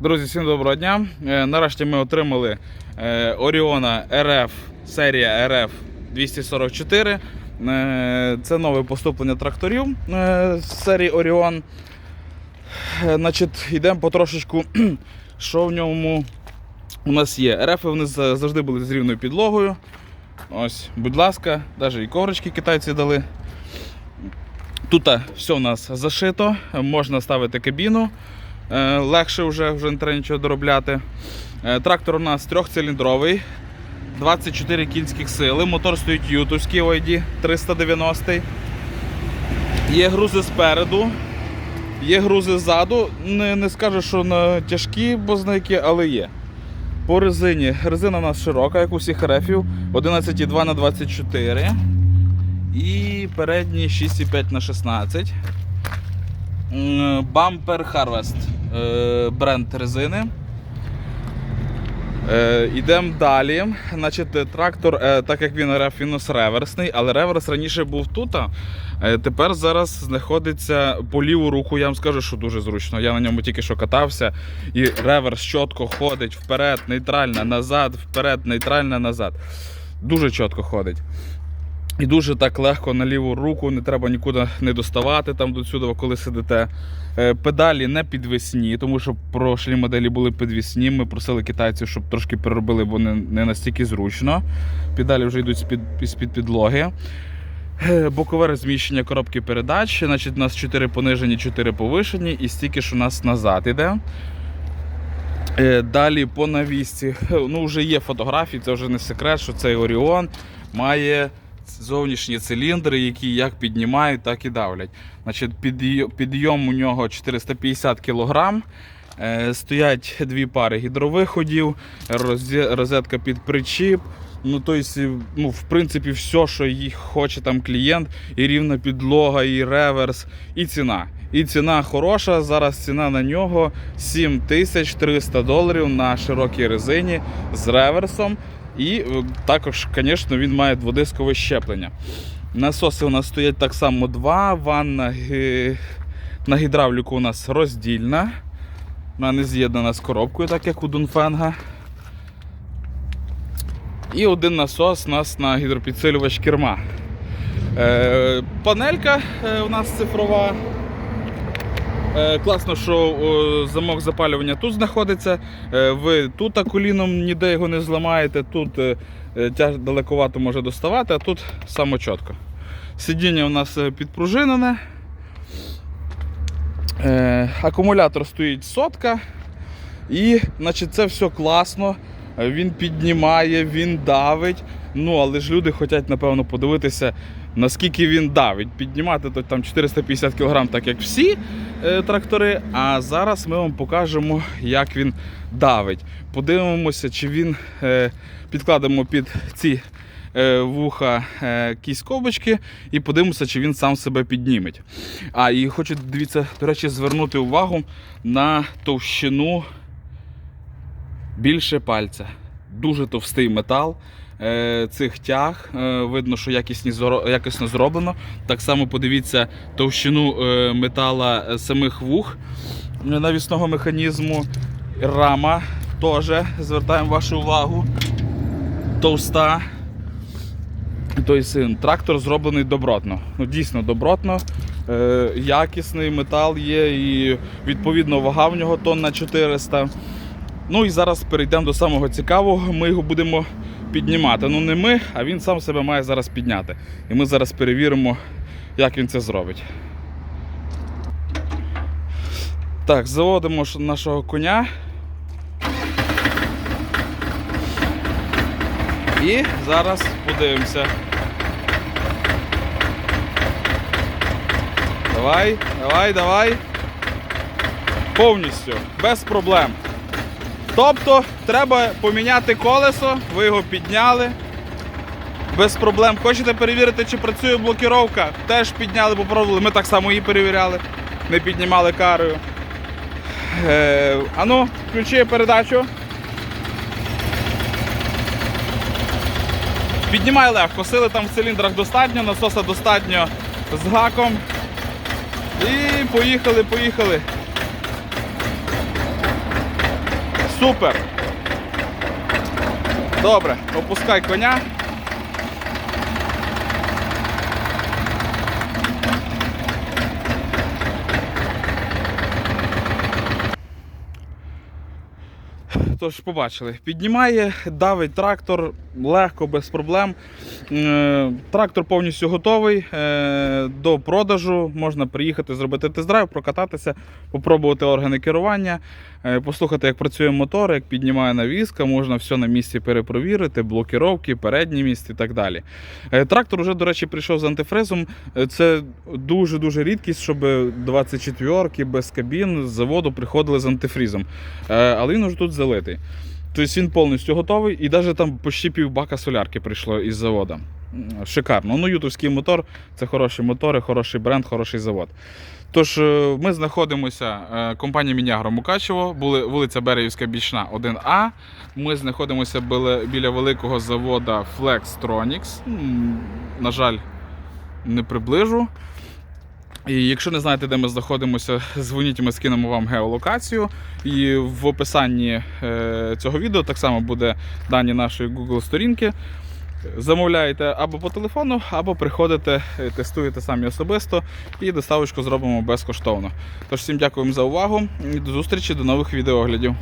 Друзі, всім доброго дня. Е, Нарешті ми отримали е, Оріона RF, серія RF 244. Е, Це нове поступлення тракторів е, з серії Оріон. Е, Значить, йдемо потрошечку, що в ньому у нас є. РФ вони завжди були з рівною підлогою. Ось, будь ласка, навіть і коврички китайці дали. Тут все у нас зашито, можна ставити кабіну. Е, Легше вже, вже не треба нічого доробляти. Е, Трактор у нас трьохциліндровий, 24 кінських сили. Мотор стоїть ютовський OID 390. Є грузи спереду, є грузи ззаду. Не, не скажу, що на тяжкі бозники, але є. По резині. Резина у нас широка, як у всіх рефів, 11,2 на 24 і передні 6,5 на 16. Бампер Harvest е, бренд резини. Е, Йдемо далі. Значить, е, трактор, е, так як він РФ, він реверсний, але реверс раніше був тут. е, Тепер зараз знаходиться по ліву руку. Я вам скажу, що дуже зручно. Я на ньому тільки що катався, і реверс чітко ходить вперед, нейтральна, назад, вперед, нейтральна, назад. Дуже чітко ходить. І дуже так легко на ліву руку, не треба нікуди не доставати там до сюди, коли сидите. Е, Педалі не підвісні, тому що прошлі моделі були підвісні. Ми просили китайців, щоб трошки переробили, бо не, настільки зручно. Педалі вже йдуть з-під, з-під підлоги. Е, Бокове розміщення коробки передач. Значить, у нас 4 понижені, 4 повишені, і стільки ж у нас назад іде. Е, Далі по навісці. Ну, вже є фотографії, це вже не секрет, що цей Оріон має зовнішні циліндри, які як піднімають, так і давлять. Значить, підйо- підйом у нього 450 кг. Стоять дві пари гідровиходів, розетка під причіп. Ну, тобто, ну, в принципі, все, що їх хоче там клієнт, і рівна підлога, і реверс, і ціна. І ціна хороша. Зараз ціна на нього 7300 доларів на широкій резині з реверсом. І е, також, звісно, він має дводискове щеплення. Насоси у нас стоять так само два. Ванна гі- на гідравліку у нас роздільна. Вона не з'єднана з коробкою, так як у Дунфенга. І один насос у нас на гідропідсилювач керма. Е, панелька е, у нас цифрова. Е, класно, що замок запалювання тут знаходиться. Е, ви тут коліном ніде його не зламаєте, тут е, далековато може доставати, а тут саме чітко. Сидіння у нас підпружинене. Акумулятор стоїть сотка. І значить, це все класно. Він піднімає, він давить. Ну, але ж люди хочуть, напевно, подивитися, наскільки він давить. Піднімати то там 450 кг, так як всі е, трактори. А зараз ми вам покажемо, як він давить. Подивимося, чи він е, підкладемо під ці е, вуха е, кісь ковбочки і подивимося, чи він сам себе підніметь. А і хочу, дивіться, до речі, звернути увагу на товщину більше пальця. Дуже товстий метал е, цих тяг. Е, видно, що якісно зроблено. Так само подивіться товщину е, метала самих вух навісного механізму. Рама теж звертаємо вашу увагу. Товста. Тобто трактор зроблений добротно. Ну, дійсно добротно. Якісний метал є і відповідно вага в нього тонна 400. Ну і зараз перейдемо до самого цікавого. Ми його будемо піднімати. Ну не ми, а він сам себе має зараз підняти. І ми зараз перевіримо, як він це зробить. Так, заводимо нашого коня. І зараз подивимося. Давай, давай, давай. Повністю, без проблем. Тобто треба поміняти колесо, ви його підняли. Без проблем. Хочете перевірити, чи працює блокіровка? Теж підняли, попробували. Ми так само її перевіряли, не піднімали карою. Е, ану, включи передачу. Піднімай легко, сили там в циліндрах достатньо, насоса достатньо з гаком. І поїхали, поїхали. Супер. Добре, опускай коня. Тож побачили, піднімає, давить трактор легко, без проблем. Е, Трактор повністю готовий е, до продажу. Можна приїхати, зробити тест-драйв, прокататися, попробувати органи керування, е, послухати, як працює мотор, як піднімає навіска, можна все на місці перепровірити, блокіровки, передній міст і так далі. Трактор вже, до речі, прийшов з антифризом. Це дуже-дуже рідкість, щоб 24-ки без кабін з заводу приходили з антифрізом. Е, Але він уже тут залитий. Тобто він повністю готовий, і навіть там почти півбака солярки прийшло із заводу. Шикарно. Ну, ютовський мотор це хороші мотори, хороший бренд, хороший завод. Тож е, ми знаходимося, е, компанія Мінягро Мукачево, були вулиця Берегівська Бічна 1А. Ми знаходимося біля, великого заводу Flextronics. На жаль, не приближу. І якщо не знаєте, де ми знаходимося, дзвоніть, ми скинемо вам геолокацію. І в описанні е, цього відео так само буде дані нашої Google сторінки. Замовляєте або по телефону, або приходите, е, тестуєте самі особисто і доставочку зробимо безкоштовно. Тож всім дякуємо за увагу і до зустрічі, до нових відеоглядів.